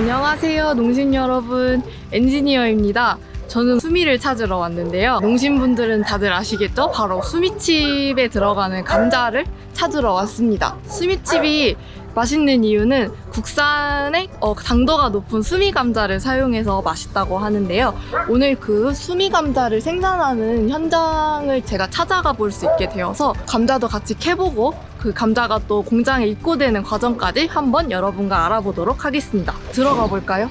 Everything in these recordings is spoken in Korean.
안녕하세요, 농심 여러분. 엔지니어입니다. 저는 수미를 찾으러 왔는데요. 농심분들은 다들 아시겠죠? 바로 수미칩에 들어가는 감자를 찾으러 왔습니다. 수미칩이 맛있는 이유는 국산의 어, 당도가 높은 수미 감자를 사용해서 맛있다고 하는데요. 오늘 그 수미 감자를 생산하는 현장을 제가 찾아가 볼 수 있게 되어서 감자도 같이 캐보고 그 감자가 또 공장에 입고되는 과정까지 한번 여러분과 알아보도록 하겠습니다. 들어가 볼까요?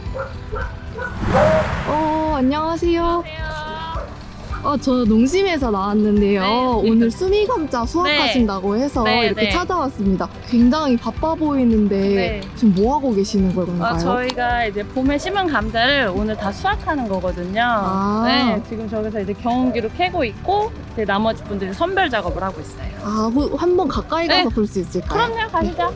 어, 안녕하세요. 어, 저 농심에서 나왔는데요. 네. 오늘 수미 감자 수확하신다고 해서 네, 이렇게 네. 찾아왔습니다. 굉장히 바빠 보이는데 네. 지금 뭐 하고 계시는 건가요? 어, 저희가 이제 봄에 심은 감자를 오늘 다 수확하는 거거든요. 아. 네, 지금 저기서 이제 경운기로 캐고 있고 이제 나머지 분들이 선별 작업을 하고 있어요. 아, 호- 한번 가까이 가서 네. 볼 수 있을까요? 그럼요, 가시죠.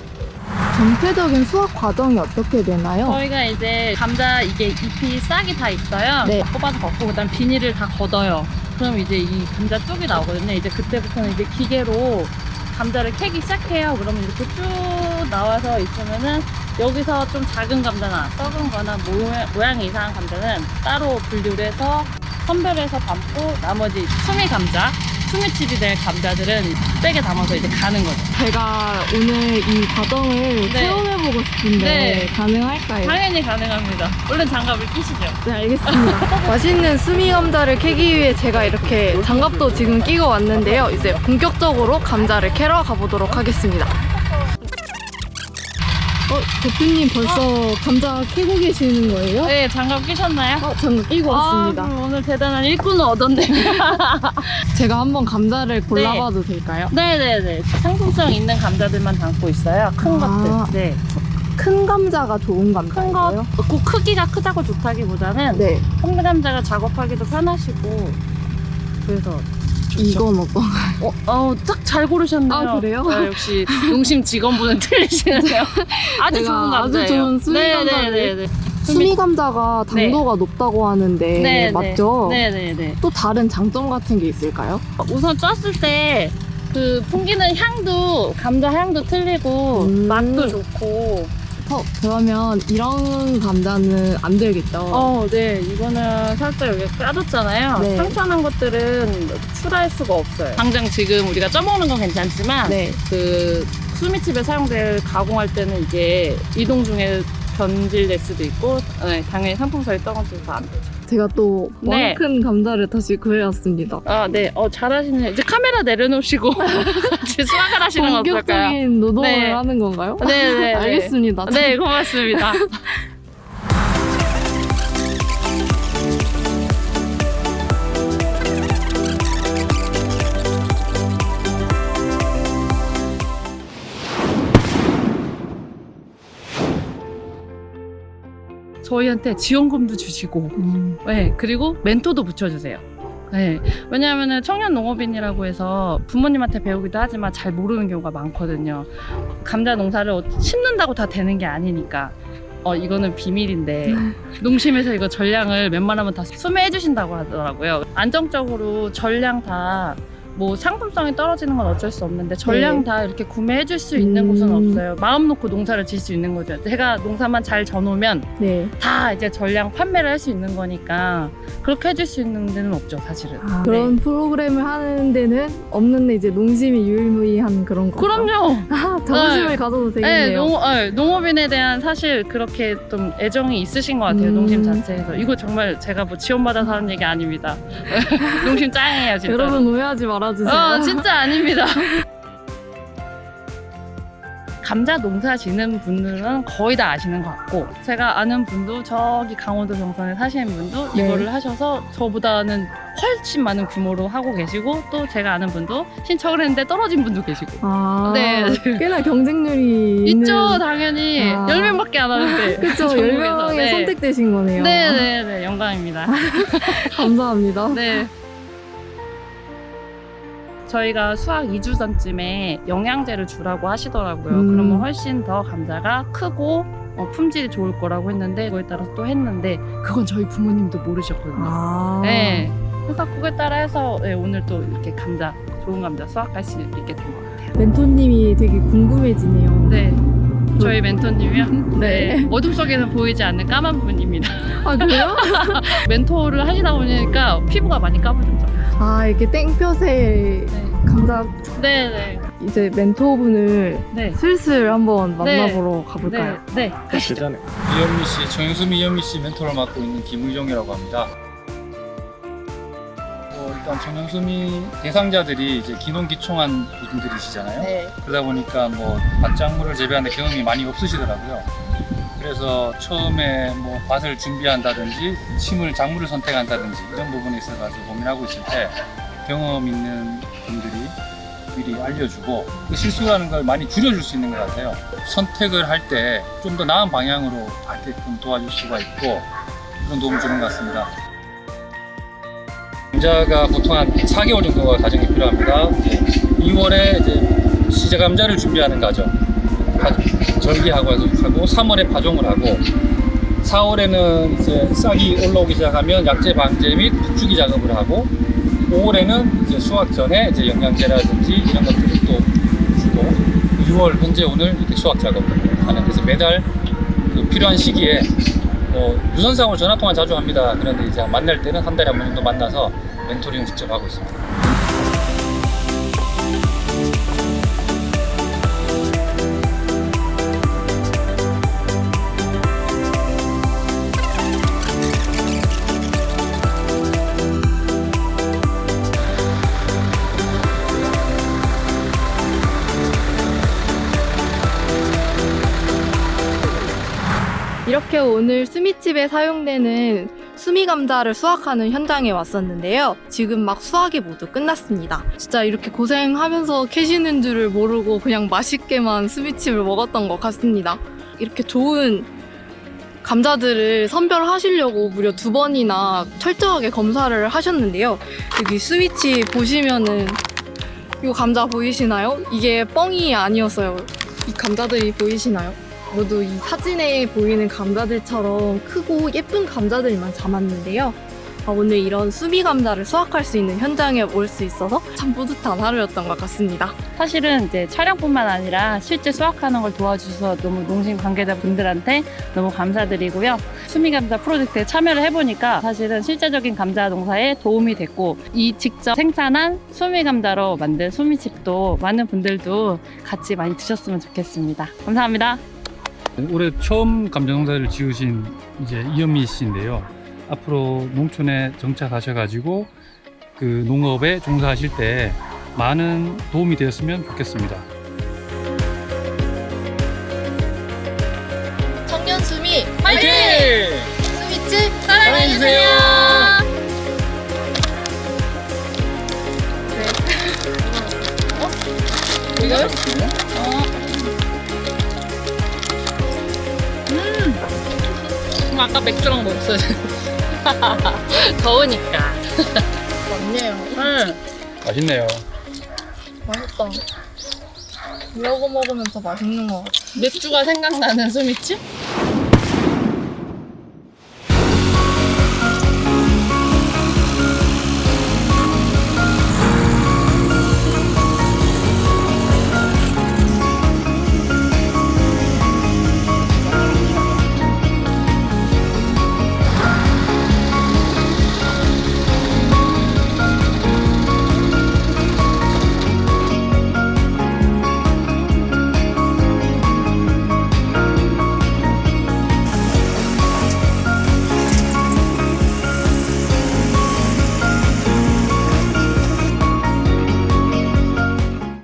전체적인 수확 과정이 어떻게 되나요? 저희가 이제 감자 이게 잎이 싹이 다 있어요. 네. 뽑아서 걷고 그다음 비닐을 다 걷어요. 그럼 이제 이 감자 쪽이 나오거든요. 이제 그때부터는 이제 기계로 감자를 캐기 시작해요. 그러면 이렇게 쭉 나와서 있으면은 여기서 좀 작은 감자나 썩은 거나 모양, 모양이 이상한 감자는 따로 분류를 해서 선별해서 담고 나머지 수미 감자, 수미칩이 될 감자들은 백에 담아서 이제 가는 거죠. 제가 오늘 이 과정을 네. 체험해보고 싶은데 네. 가능할까요? 당연히 가능합니다. 얼른 장갑을 끼시죠. 네, 알겠습니다. 맛있는 수미 감자를 캐기 위해 제가 이렇게 장갑도 지금 끼고 왔는데요. 이제 본격적으로 감자를 캐러 가보도록 하겠습니다. 어, 대표님 벌써 감자 캐고 계시는 거예요? 네, 장갑 끼셨나요? 어, 장갑 끼고 왔습니다. 아, 그럼 오늘 대단한 일꾼을 얻었네요. 제가 한번 감자를 골라봐도 될까요? 네네네. 상품성 있는 감자들만 담고 있어요. 큰 아. 것들. 네. 큰 감자가 좋은 큰? 것, 꼭 크기가 크다고 좋다기보다는 네. 큰 감자가 작업하기도 편하시고 그래서 이건 어떤? 어, 어, 딱잘 고르셨네요. 아, 그래요? 아, 역시 농심 직원분은 틀리시네요. 아주 제가 좋은 아주 감자예요. 좋은 수미 감자를 네네네네. 수미 감자가 당도가 높다고 하는데 네, 맞죠? 네네네. 또 다른 장점 같은 게 있을까요? 우선 쪘을 때 그 풍기는 향도 감자 향도 틀리고 음. 맛도 좋고 어, 그러면 이런 감자는 안 되겠죠? 어, 네. 이거는 살짝 여기 까졌잖아요. 네. 상처난 것들은 출하할 수가 없어요. 당장 지금 우리가 쪄먹는 건 괜찮지만 네. 그 수미칩에 사용될 가공할 때는 이게 이동 중에 변질될 수도 있고 네, 당연히 상품성이 떨어져서 안 되죠. 제가 또 네. 많은 감자를 다시 구해왔습니다. 아, 네. 어, 잘하시네요. 이제 카메라 내려놓으시고 같이 수학을 하시는 건 어떨까요? 본격적인 노동을 네. 하는 건가요? 네, 네. 네. 알겠습니다. 네, 고맙습니다. 저희한테 지원금도 주시고, 음, 네, 그리고 멘토도 붙여주세요. 네, 왜냐하면 청년 농업인이라고 해서 부모님한테 배우기도 하지만 잘 모르는 경우가 많거든요. 감자 농사를 어- 심는다고 다 되는 게 아니니까. 어, 이거는 비밀인데, 농심에서 이거 전량을 웬만하면 다 수매해 주신다고 하더라고요. 안정적으로 전량 다 뭐 상품성이 떨어지는 건 어쩔 수 없는데 전량 네. 다 이렇게 구매해 줄 수 있는 음. 곳은 없어요. 마음 놓고 농사를 질 수 있는 거죠. 제가 농사만 잘 져놓으면 네. 다 이제 전량 판매를 할 수 있는 거니까 그렇게 해줄 수 있는 데는 없죠 사실은 아, 그런 프로그램을 하는 데는 없는데 이제 농심이 유일무이한 그런 거. 그럼요 아, 자부심을 네. 가져도 네, 되겠네요. 농, 어, 농업인에 대한 사실 그렇게 좀 애정이 있으신 것 같아요 음. 농심 자체에서 이거 정말 제가 뭐 지원받아서 하는 얘기 아닙니다 농심 짱이에요 진짜 여러분 오해하지 말아 주세요. 어 진짜 아닙니다 감자 농사 지는 분들은 거의 다 아시는 것 같고 제가 아는 분도 저기 강원도 정선에 사시는 분도 네. 이거를 하셔서 저보다는 훨씬 많은 규모로 하고 계시고 또 제가 아는 분도 신청을 했는데 떨어진 분도 계시고 아, 네. 꽤나 경쟁률이 있죠 있는... 당연히 아. 10명밖에 안 하는데 그쵸, 전국에서. 10명에 네. 선택되신 거네요. 네네네 영광입니다 감사합니다. 네 저희가 수학 2주 전쯤에 영양제를 주라고 하시더라고요 음. 그러면 훨씬 더 감자가 크고 어, 품질이 좋을 거라고 했는데 그거에 따라서 또 했는데 그건 저희 부모님도 모르셨거든요 아. 네 그래서 그거에 따라 해서 네, 오늘 또 이렇게 감자 좋은 감자 수확할 수 있게 된 것 같아요 멘토님이 되게 궁금해지네요. 네 저희 멘토님이요? 네. 어둠 속에는 보이지 않는 까만 분입니다. 아 그래요? 멘토를 하시다 보니까 피부가 많이 까매졌죠. 아 이렇게 땡볕에 네. 감자 네네. 이제 멘토분을 네. 슬슬 한번 네. 만나보러 가볼까요? 네. 네. 가시죠. 이현미 씨, 정윤수미 이현미 씨 멘토를 맡고 있는 김의종이라고 합니다. 뭐 일단 정윤수미 대상자들이 이제 기농기총한 분들이시잖아요. 네. 그러다 보니까 뭐 밭작물을 재배하는데 경험이 많이 없으시더라고요. 그래서 처음에 뭐 밭을 준비한다든지 침을 작물을 선택한다든지 이런 부분에 있어가지고 고민하고 있을 때 경험 있는 분들이 미리 알려주고 그 실수라는 걸 많이 줄여줄 수 있는 것 같아요. 선택을 할 때 좀 더 나은 방향으로 가게끔 도와줄 수가 있고 그런 도움을 주는 것 같습니다. 감자가 보통 한 4개월 정도가 과정이 필요합니다. 이제 2월에 이제 시제 감자를 준비하는 과정, 파- 절기하고 하고 3월에 파종을 하고 4월에는 이제 싹이 올라오기 시작하면 약재 방제 및 북주기 작업을 하고 5월에는 이제 수확 전에 이제 영양제라든지 이런 것들을 또 주고 6월 현재 오늘 이렇게 수확 작업을 하는. 그래서 매달 그 필요한 시기에 뭐 유선상으로 전화 통화 자주 합니다. 그런데 이제 만날 때는 한 달에 한 번 정도 만나서 멘토링을 직접 하고 있습니다. 이렇게 오늘 수미집에 사용되는 수미 감자를 수확하는 현장에 왔었는데요. 지금 막 수확이 모두 끝났습니다. 진짜 이렇게 고생하면서 캐시는 줄을 모르고 그냥 맛있게만 수미칩을 먹었던 것 같습니다. 이렇게 좋은 감자들을 선별하시려고 무려 두 번이나 철저하게 검사를 하셨는데요. 여기 스위치 보시면은 이 감자 보이시나요? 이게 뻥이 아니었어요. 이 감자들이 보이시나요? 모두 이 사진에 보이는 감자들처럼 크고 예쁜 감자들만 담았는데요. 아, 오늘 이런 수미 감자를 수확할 수 있는 현장에 올 수 있어서 참 뿌듯한 하루였던 것 같습니다. 사실은 이제 촬영뿐만 아니라 실제 수확하는 걸 도와주셔서 너무 농심 관계자분들한테 너무 감사드리고요. 수미 감자 프로젝트에 참여를 해보니까 사실은 실제적인 감자 농사에 도움이 됐고 이 직접 생산한 수미 감자로 만든 수미칩도 많은 분들도 같이 많이 드셨으면 좋겠습니다. 감사합니다. 올해 처음 감자 농사를 지으신 이제 이현미 씨인데요. 앞으로 농촌에 정착하셔가지고 그 농업에 종사하실 때 많은 도움이 되었으면 좋겠습니다. 음, 아까 맥주랑 먹었어요. 더우니까. 맞네요. 응. 맛있네요. 맛있다. 이러고 먹으면 더 맛있는 것 같아. 맥주가 생각나는 수미칩?